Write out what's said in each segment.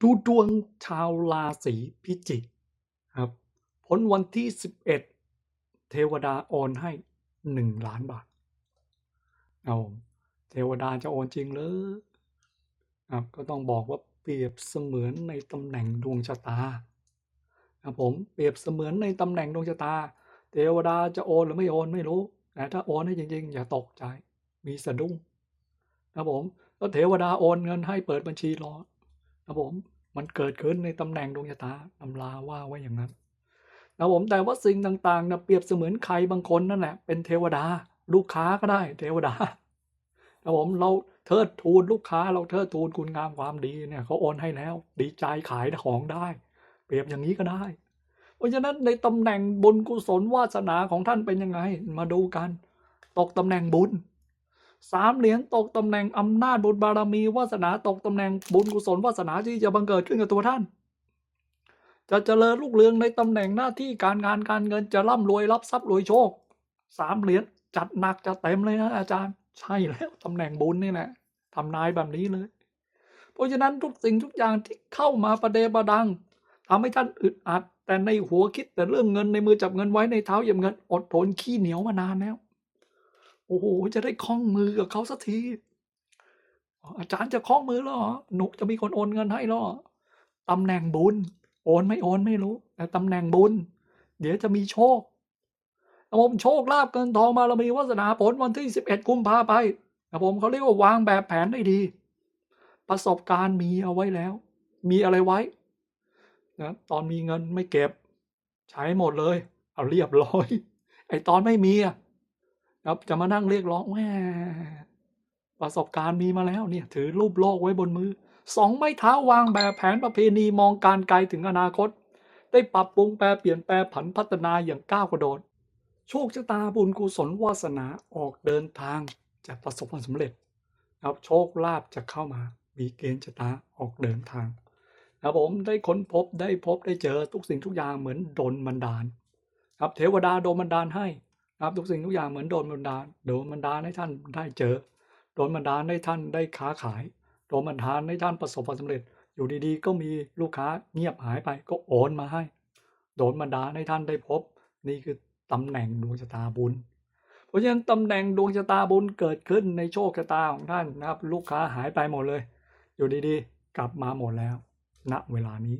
ดูดวงชาวราศีพิจิกครับผลวันที่ 11 เทวดาโอนให้ 1 ล้านบาทเอาเทวดาจะโอนจริงเลยครับก็ต้องบอกว่าเปรียบเสมือนในตำแหน่งดวงชะตาครับผมเปรียบเสมือนในตำแหน่งดวงชะตา เทวดาจะโอนหรือไม่โอนไม่รู้แต่ถ้าโอนให้จริงๆ อย่าตกใจมีสะดุ้งครับผมแล้วเทวดาโอนเงินให้เปิดบัญชีรอ ครับผมมันเกิดขึ้นในตำแหน่งดวงชะตาตำราว่าไว้อย่างนั้นนะผมแต่ว่าสิ่งต่างๆนะเปรียบเสมือนใครบางคนนั่นแหละเป็นเทวดา ลูกค้าก็ได้ เทวดานะผมเราเทิดทูนลูกค้าเราเทิดทูนคุณงามความดีเนี่ยเขาโอนให้แล้ว ดีใจขายของได้ เปรียบอย่างนี้ก็ได้ เพราะฉะนั้นในตำแหน่งบุญกุศลวาสนาของท่านเป็นยังไง มาดูกัน ตกตำแหน่งบุญ สามเหรียญตกตำแหน่งอำนาจบุญบารมีวาสนาตกตำแหน่งบุญกุศลวาสนาที่จะบังเกิดขึ้นกับตัวท่าน จะเจริญลูกเรืองในตำแหน่งหน้าที่การงานการเงินจะร่ำรวยรับทรัพย์รวยโชคสามเหรียญจัดหนักจะเต็มเลยนะอาจารย์ ใช่แล้วตำแหน่งบุญนี่แหละทำนายแบบนี้เลย เพราะฉะนั้นทุกสิ่งทุกอย่างที่เข้ามาประเดประดังทำให้ท่านอึดอัดแต่ในหัวคิดแต่เรื่องเงินในมือจับเงินไว้ในเท้าเหยียบเงินอดทนขี้เหนียวมานานแล้ว โอ้โหจะได้คล้องมือกับเขาสักที อาจารย์จะคล้องมือหรอหนุจะมีคนโอนเงินให้หรอตำแหน่งบุญ โอนไม่โอนไม่รู้ แต่ตำแหน่งบุญ เดี๋ยวจะมีโชคครับผมโชคลาภเงินทองมาเรามีวาสนาผลวันที่สิบเอ็ดกุมภาไปครับผมเขาเรียกว่าวางแบบแผนได้ดี ประสบการณ์มีเอาไว้แล้ว มีอะไรไว้นะตอนมีเงินไม่เก็บ ใช้หมดเลย เอาเรียบร้อย ไอตอนไม่มีอะ ครับจะมานั่งเรียกร้องแหมประสบการณ์มีมาแล้วเนี่ย ถือรูปโลกไว้บนมือสองไม้เท้าวางแบบแผนประเพณีมองการไกลถึงอนาคต ได้ปรับปรุงแปลเปลี่ยนแปลผันพัฒนาอย่างก้าวกระโดด โชคชะตาบุญกุศลวาสนาออกเดินทางจะประสบความสำเร็จครับโชคลาภจะเข้ามามีเกณฑ์ชะตาออกเดินทางครับผมได้ค้นพบได้พบได้เจอทุกสิ่งทุกอย่างเหมือนโดนบันดาล ครับเทวดาโดนบันดาลให้ ครับทุกสิ่งทุกอย่างเหมือนโดนบันดาลโดนบันดาลให้ท่านได้เจอ โดนบันดาลให้ท่านได้ค้าขาย โดนบันดาลให้ท่านประสบความสำเร็จ อยู่ดีๆ ก็มีลูกค้าเงียบหายไปก็โอนมาให้ โดนบันดาลให้ท่านได้พบ นี่คือตำแหน่งดวงชะตาบุญ เพราะฉะนั้นตำแหน่งดวงชะตาบุญเกิดขึ้นในโชคชะตาของท่านนะครับ ลูกค้าหายไปหมดเลย อยู่ดีๆ กลับมาหมดแล้ว ณเวลานี้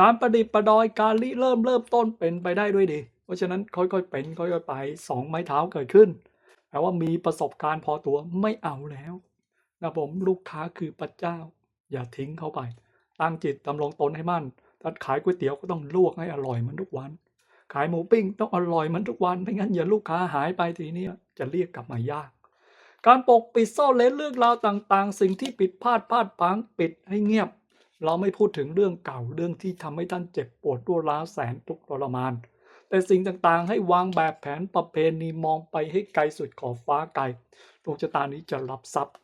การประดิษฐ์ประดอยการริเริ่มเริ่มต้นเป็นไปได้ด้วยดี เพราะฉะนั้นค่อยๆเป็นค่อยๆไปสองไม้เท้าเกิดขึ้นแปลว่ามีประสบการณ์พอตัวไม่เอาแล้วนะผมลูกค้าคือพระเจ้า อย่าทิ้งเขาไป ตั้งจิตดำรงตนให้มั่นถ้าขายก๋วยเตี๋ยวก็ต้องลวกให้อร่อยเหมือนทุกวัน ขายหมูปิ้งต้องอร่อยเหมือนทุกวันไม่งั้นอย่าลูกค้าหายไปทีนี้จะเรียกกลับมายาก การปกปิดซ่อนเล้นเรื่องราวต่างๆ สิ่งที่ผิดพลาดพลาดพังปิดให้เงียบ เราไม่พูดถึงเรื่องเก่าเรื่องที่ทำให้ท่านเจ็บปวดรวร้าวแสนทุกข์ทรมาน แต่สิ่งต่างๆ ให้วางแบบแผนประเพณีมองไปให้ไกลสุดขอบฟ้าไกลดวงชะตานี้จะรับทรัพย์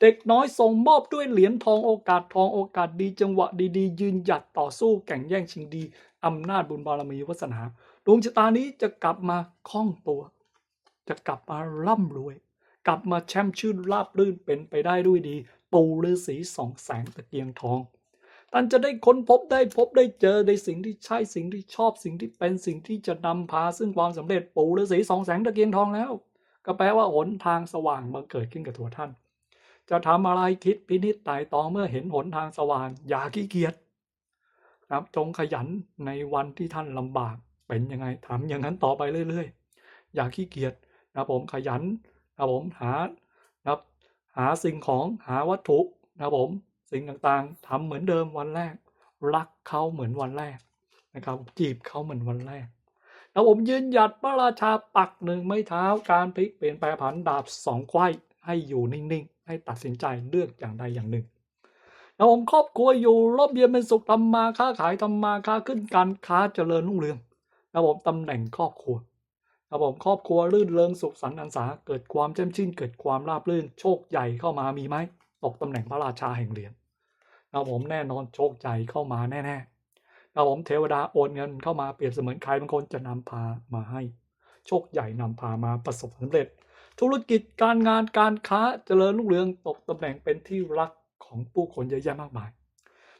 เด็กน้อยส่งมอบด้วยเหรียญทองโอกาสทองโอกาสดีจังหวะดีๆ ยืนหยัดต่อสู้แข่งแย่งชิงดีอำนาจบุญบารมีวาสนาดวงชะตานี้จะกลับมาคล่องตัว จะกลับมาร่ำรวย กลับมาแช่มชื่นราบรื่นเป็นไปได้ด้วยดี ปูฤาษีสองแสงตะเกียงทอง ท่านจะได้ค้นพบได้พบได้เจอในสิ่งที่ใช่สิ่งที่ชอบสิ่งที่เป็นสิ่งที่จะนำพาซึ่งความสำเร็จปู่ฤาษีสองแสงตะเกียงทองแล้ว ก็แปลว่าหนทางสว่างบังเกิดขึ้นกับตัวท่าน จะทำอะไรคิดพินิจไต่ตองเมื่อเห็นหนทางสว่าง อย่าขี้เกียจครับจงขยันในวันที่ท่านลำบากเป็นยังไงทำอย่างนั้นต่อไปเรื่อยๆ อย่าขี้เกียจนะผมขยันนะผมหานะหาสิ่งของหาวัตถุนะผม สิ่งต่างๆทำเหมือนเดิมวันแรก รักเขาเหมือนวันแรกนะครับ จีบเขาเหมือนวันแรกแล้วผมยืนหยัดพระราชาปักหนึ่งไม้เท้าการพลิกเปลี่ยนแปลผันดาบสองไขว้ให้อยู่นิ่งๆ ให้ตัดสินใจเลือกอย่างใดอย่างหนึ่งแล้วผมครอบครัวอยู่ร่มเย็นเป็นสุขทำมาค้าขายทำมาค้าขึ้นการค้าเจริญรุ่งเรืองแล้วผมตำแหน่งครอบครัวแล้วผมครอบครัวรื่นเริงสุขสันต์อันสาเกิดความแจ่มชื่นเกิดความราบรื่นโชคใหญ่เข้ามามีไหมตกตำแหน่งพระราชาแห่งเหรียญ แล้วผมแน่นอนโชคใหญ่เข้ามาแน่ๆแล้วผมเทวดาโอนเงินเข้ามาเปรียบเสมือนใครบางคนจะนำพามาให้ โชคใหญ่นำพามาประสบความสำเร็จ ธุรกิจการงานการค้าเจริญรุ่งเรืองตกตำแหน่งเป็นที่รักของผู้คนเยอะแยะมากมาย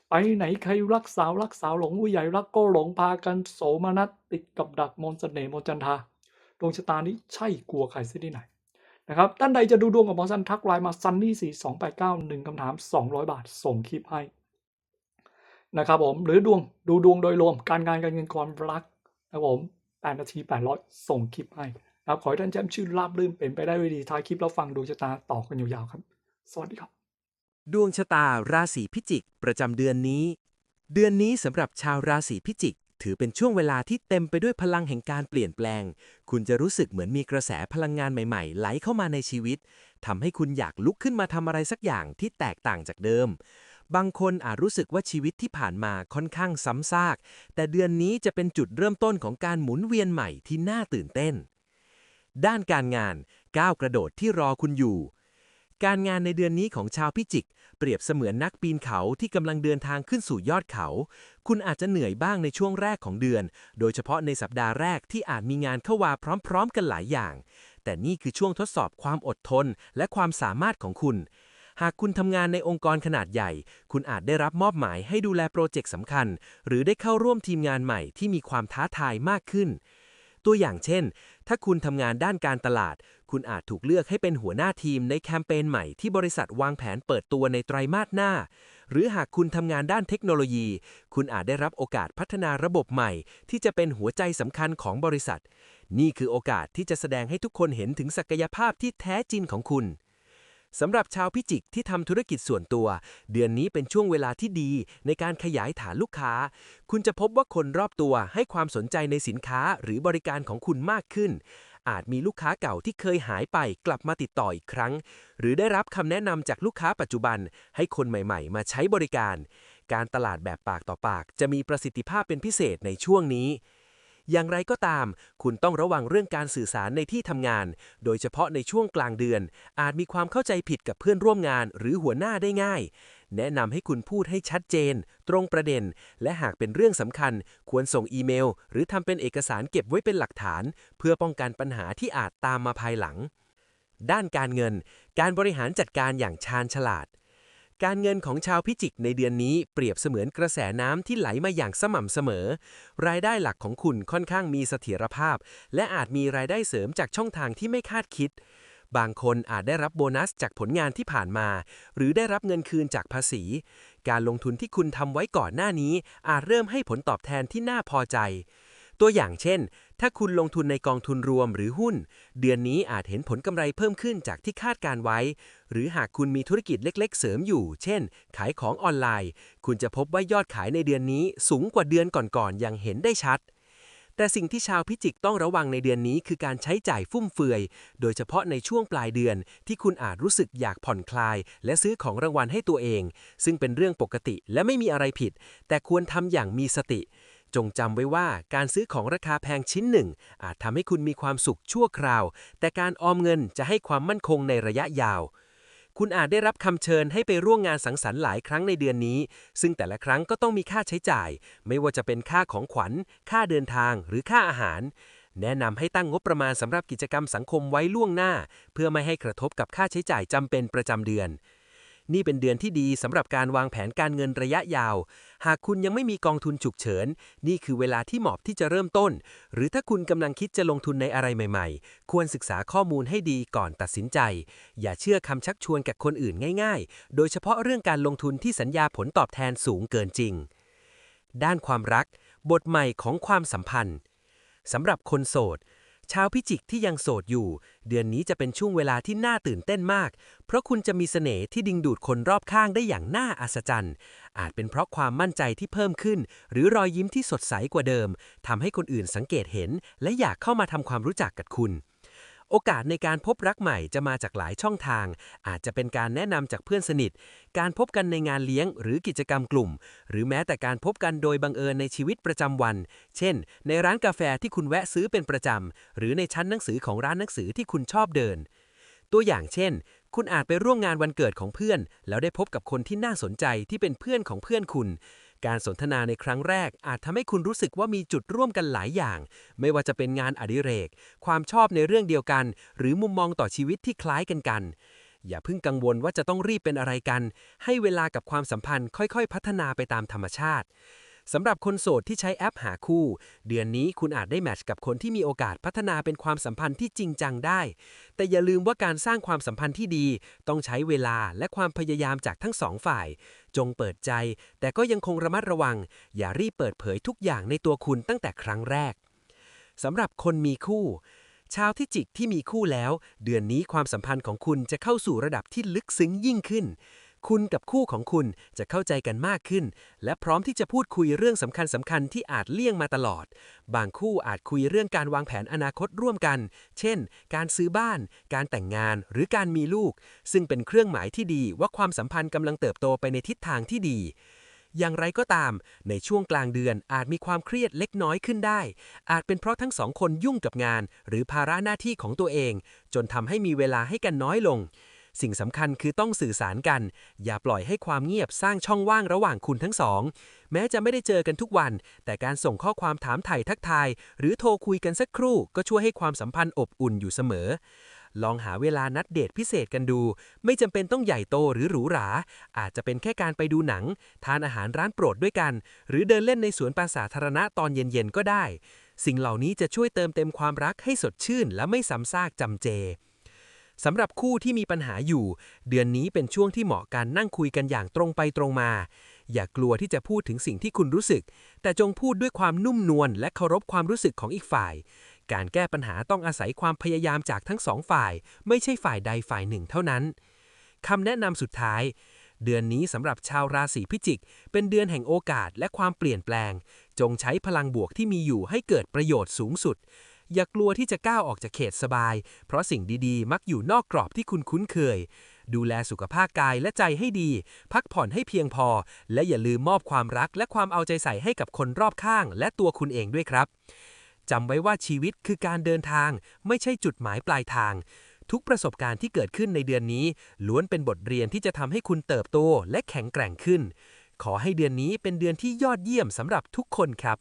ไปไหนใครรักสาวรักสาวหลงผู้ใหญ่รักก็หลงพากันโสมนัสติดกับดักมนต์เสน่ห์มนจันทาดวงชะตานี้ใช่กลัวใครเสียที่ไหน นะครับท่านใดจะดูดวงกับหมอซันทักไลน์มาซันนี่สี่สองแปดเก้าหนึ่งคำถามสองร้อยบาทส่งคลิปให้นะครับผมหรือดวงดูดวงโดยรวมการงานการเงินความรักนะครับผมแปดนาทีแปดร้อยส่งคลิปให้นะครับขอให้ท่านแชมป์ชื่อราบรื่นเป็นไปได้ด้วยดีท้ายคลิปแล้วฟังดวงชะตาต่อกันยาวๆครับ สวัสดีครับ ดวงชะตาราศีพิจิก ประจำเดือนนี้ เดือนนี้สำหรับชาวราศีพิจิก ถือเป็นช่วงเวลาที่เต็มไปด้วยพลังแห่งการเปลี่ยนแปลง คุณจะรู้สึกเหมือนมีกระแสพลังงานใหม่ๆ ไหลเข้ามาในชีวิตทำให้คุณอยากลุกขึ้นมาทำอะไรสักอย่างที่แตกต่างจากเดิม บางคนอาจรู้สึกว่าชีวิตที่ผ่านมาค่อนข้างซ้ำซาก แต่เดือนนี้จะเป็นจุดเริ่มต้นของการหมุนเวียนใหม่ที่น่าตื่นเต้น ด้านการงานก้าวกระโดดที่รอคุณอยู่ การงานในเดือนนี้ของชาวพิจิก เปรียบเสมือนนักปีนเขาที่กำลังเดินทางขึ้นสู่ยอดเขา คุณอาจจะเหนื่อยบ้างในช่วงแรกของเดือน โดยเฉพาะในสัปดาห์แรกที่อาจมีงานเข้ามาพร้อมๆ กันหลายอย่าง แต่นี่คือช่วงทดสอบความอดทนและความสามารถของคุณหากคุณทำงานในองค์กรขนาดใหญ่ คุณอาจได้รับมอบหมายให้ดูแลโปรเจกต์สำคัญ หรือได้เข้าร่วมทีมงานใหม่ที่มีความท้าทายมากขึ้น ตัวอย่างเช่น ถ้าคุณทำงานด้านการตลาด คุณอาจถูกเลือกให้เป็นหัวหน้าทีมในแคมเปญใหม่ที่บริษัทวางแผนเปิดตัวในไตรมาสหน้า หรือหากคุณทำงานด้านเทคโนโลยี คุณอาจได้รับโอกาสพัฒนาระบบใหม่ ที่จะเป็นหัวใจสำคัญของบริษัท นี่คือโอกาสที่จะแสดงให้ทุกคนเห็นถึงศักยภาพที่แท้จริงของคุณสำหรับชาวพิจิกที่ทำธุรกิจส่วนตัว เดือนนี้เป็นช่วงเวลาที่ดีในการขยายฐานลูกค้า คุณจะพบว่าคนรอบตัวให้ความสนใจในสินค้าหรือบริการของคุณมากขึ้น อาจมีลูกค้าเก่าที่เคยหายไปกลับมาติดต่ออีกครั้ง หรือได้รับคำแนะนำจากลูกค้าปัจจุบัน ให้คนใหม่ๆ มาใช้บริการ การตลาดแบบปากต่อปาก จะมีประสิทธิภาพเป็นพิเศษในช่วงนี้ อย่างไรก็ตาม คุณต้องระวังเรื่องการสื่อสารในที่ทำงาน โดยเฉพาะในช่วงกลางเดือน อาจมีความเข้าใจผิดกับเพื่อนร่วมงานหรือหัวหน้าได้ง่าย แนะนำให้คุณพูดให้ชัดเจน ตรงประเด็น และหากเป็นเรื่องสำคัญ ควรส่งอีเมล หรือทำเป็นเอกสารเก็บไว้เป็นหลักฐาน เพื่อป้องกันปัญหาที่อาจตามมาภายหลัง ด้านการเงิน การบริหารจัดการอย่างชาญฉลาด การเงินของชาวพิจิกในเดือนนี้เปรียบเสมือนกระแสน้ำที่ไหลมาอย่างสม่ำเสมอ รายได้หลักของคุณค่อนข้างมีเสถียรภาพ และอาจมีรายได้เสริมจากช่องทางที่ไม่คาดคิด บางคนอาจได้รับโบนัสจากผลงานที่ผ่านมา หรือได้รับเงินคืนจากภาษี การลงทุนที่คุณทำไว้ก่อนหน้านี้อาจเริ่มให้ผลตอบแทนที่น่าพอใจ ตัวอย่างเช่น ถ้าคุณลงทุนในกองทุนรวมหรือหุ้น เดือนนี้อาจเห็นผลกำไรเพิ่มขึ้นจากที่คาดการไว้ หรือหากคุณมีธุรกิจเล็ก ๆ เสริมอยู่ เช่น ขายของออนไลน์ คุณจะพบว่ายอดขายในเดือนนี้สูงกว่าเดือนก่อนๆอย่างเห็นได้ชัด แต่สิ่งที่ชาวพิจิกต้องระวังในเดือนนี้คือการใช้จ่ายฟุ่มเฟือย โดยเฉพาะในช่วงปลายเดือนที่คุณอาจรู้สึกอยากผ่อนคลาย และซื้อของรางวัลให้ตัวเอง ซึ่งเป็นเรื่องปกติและไม่มีอะไรผิด แต่ควรทำอย่างมีสติ จงจำไว้ว่าการซื้อของราคาแพงชิ้นหนึ่ง อาจทำให้คุณมีความสุขชั่วคราว แต่การออมเงินจะให้ความมั่นคงในระยะยาว คุณอาจได้รับคำเชิญให้ไปร่วมงานสังสรรค์หลายครั้งในเดือนนี้ ซึ่งแต่ละครั้งก็ต้องมีค่าใช้จ่าย ไม่ว่าจะเป็นค่าของขวัญ ค่าเดินทาง หรือค่าอาหารแนะนำให้ตั้งงบประมาณสำหรับกิจกรรมสังคมไว้ล่วงหน้า เพื่อไม่ให้กระทบกับค่าใช้จ่ายจำเป็นประจำเดือน นี่เป็นเดือนที่ดีสำหรับการวางแผนการเงินระยะยาว หากคุณยังไม่มีกองทุนฉุกเฉิน นี่คือเวลาที่เหมาะที่จะเริ่มต้น หรือถ้าคุณกำลังคิดจะลงทุนในอะไรใหม่ๆ ควรศึกษาข้อมูลให้ดีก่อนตัดสินใจ อย่าเชื่อคำชักชวนกับคนอื่นง่าย ๆ โดยเฉพาะเรื่องการลงทุนที่สัญญาผลตอบแทนสูงเกินจริง ด้านความรัก บทใหม่ของความสัมพันธ์สำหรับคนโสด ชาวพิจิกที่ยังโสดอยู่ เดือนนี้จะเป็นช่วงเวลาที่น่าตื่นเต้นมาก เพราะคุณจะมีเสน่ห์ที่ดึงดูดคนรอบข้างได้อย่างน่าอัศจรรย์ อาจเป็นเพราะความมั่นใจที่เพิ่มขึ้น หรือรอยยิ้มที่สดใสกว่าเดิมทำให้คนอื่นสังเกตเห็น และอยากเข้ามาทำความรู้จักกับคุณ โอกาสในการพบรักใหม่จะมาจากหลายช่องทาง อาจจะเป็นการแนะนำจากเพื่อนสนิท การพบกันในงานเลี้ยงหรือกิจกรรมกลุ่ม หรือแม้แต่การพบกันโดยบังเอิญในชีวิตประจำวัน เช่น ในร้านกาแฟที่คุณแวะซื้อเป็นประจำ หรือในชั้นหนังสือของร้านหนังสือที่คุณชอบเดิน ตัวอย่างเช่น คุณอาจไปร่วมงานวันเกิดของเพื่อน แล้วได้พบกับคนที่น่าสนใจที่เป็นเพื่อนของเพื่อนคุณ การสนทนาในครั้งแรกอาจทำให้คุณรู้สึกว่ามีจุดร่วมกันหลายอย่าง ไม่ว่าจะเป็นงานอดิเรก ความชอบในเรื่องเดียวกัน หรือมุมมองต่อชีวิตที่คล้ายกันกัน อย่าเพิ่งกังวลว่าจะต้องรีบเป็นอะไรกัน ให้เวลากับความสัมพันธ์ค่อยๆ พัฒนาไปตามธรรมชาติ สำหรับคนโสดที่ใช้แอปหาคู่ เดือนนี้คุณอาจได้แมทช์กับคนที่มีโอกาสพัฒนาเป็นความสัมพันธ์ที่จริงจังได้ แต่อย่าลืมว่าการสร้างความสัมพันธ์ที่ดี ต้องใช้เวลาและความพยายามจากทั้งสองฝ่าย จงเปิดใจ แต่ก็ยังคงระมัดระวัง อย่ารีบเปิดเผยทุกอย่างในตัวคุณตั้งแต่ครั้งแรกสำหรับคนมีคู่ ชาวที่จิกที่มีคู่แล้ว เดือนนี้ความสัมพันธ์ของคุณจะเข้าสู่ระดับที่ลึกซึ้งยิ่งขึ้น คุณกับคู่ของคุณจะเข้าใจกันมากขึ้น และพร้อมที่จะพูดคุยเรื่องสำคัญสำคัญๆที่อาจเลี่ยงมาตลอด บางคู่อาจคุยเรื่องการวางแผนอนาคตร่วมกัน เช่น การซื้อบ้าน การแต่งงาน หรือการมีลูก ซึ่งเป็นเครื่องหมายที่ดีว่าความสัมพันธ์กำลังเติบโตไปในทิศทางที่ดีอย่างไรก็ตาม ในช่วงกลางเดือนอาจมีความเครียดเล็กน้อยขึ้นได้ อาจเป็นเพราะทั้งสองคนยุ่งกับงาน หรือภาระหน้าที่ของตัวเอง จนทำให้มีเวลาให้กันน้อยลง สิ่งสำคัญคือต้องสื่อสารกัน อย่าปล่อยให้ความเงียบสร้างช่องว่างระหว่างคุณทั้งสอง แม้จะไม่ได้เจอกันทุกวัน แต่การส่งข้อความถามไถ่ทักทาย หรือโทรคุยกันสักครู่ ก็ช่วยให้ความสัมพันธ์อบอุ่นอยู่เสมอ ลองหาเวลานัดเดทพิเศษกันดู ไม่จำเป็นต้องใหญ่โตหรือหรูหรา อาจจะเป็นแค่การไปดูหนัง ทานอาหารร้านโปรดด้วยกัน หรือเดินเล่นในสวนป่าสาธารณะตอนเย็นๆก็ได้ สิ่งเหล่านี้จะช่วยเติมเต็มความรักให้สดชื่น และไม่ซ้ำซากจำเจ สำหรับคู่ที่มีปัญหาอยู่ เดือนนี้เป็นช่วงที่เหมาะการนั่งคุยกันอย่างตรงไปตรงมา อย่ากลัวที่จะพูดถึงสิ่งที่คุณรู้สึก แต่จงพูดด้วยความนุ่มนวลและเคารพความรู้สึกของอีกฝ่าย การแก้ปัญหาต้องอาศัยความพยายามจากทั้งสองฝ่าย ไม่ใช่ฝ่ายใดฝ่ายหนึ่งเท่านั้นคำแนะนำสุดท้าย เดือนนี้สำหรับชาวราศีพิจิก เป็นเดือนแห่งโอกาสและความเปลี่ยนแปลง จงใช้พลังบวกที่มีอยู่ให้เกิดประโยชน์สูงสุด อย่ากลัวที่จะก้าวออกจากเขตสบาย เพราะสิ่งดีๆ มักอยู่นอกกรอบที่คุณคุ้นเคย ดูแลสุขภาพกายและใจให้ดี พักผ่อนให้เพียงพอ และอย่าลืมมอบความรักและความเอาใจใส่ให้กับคนรอบข้าง และตัวคุณเองด้วยครับจำไว้ว่าชีวิตคือการเดินทาง ไม่ใช่จุดหมายปลายทาง ทุกประสบการณ์ที่เกิดขึ้นในเดือนนี้ ล้วนเป็นบทเรียนที่จะทำให้คุณเติบโตและแข็งแกร่งขึ้น ขอให้เดือนนี้เป็นเดือนที่ยอดเยี่ยมสำหรับทุกคนครับ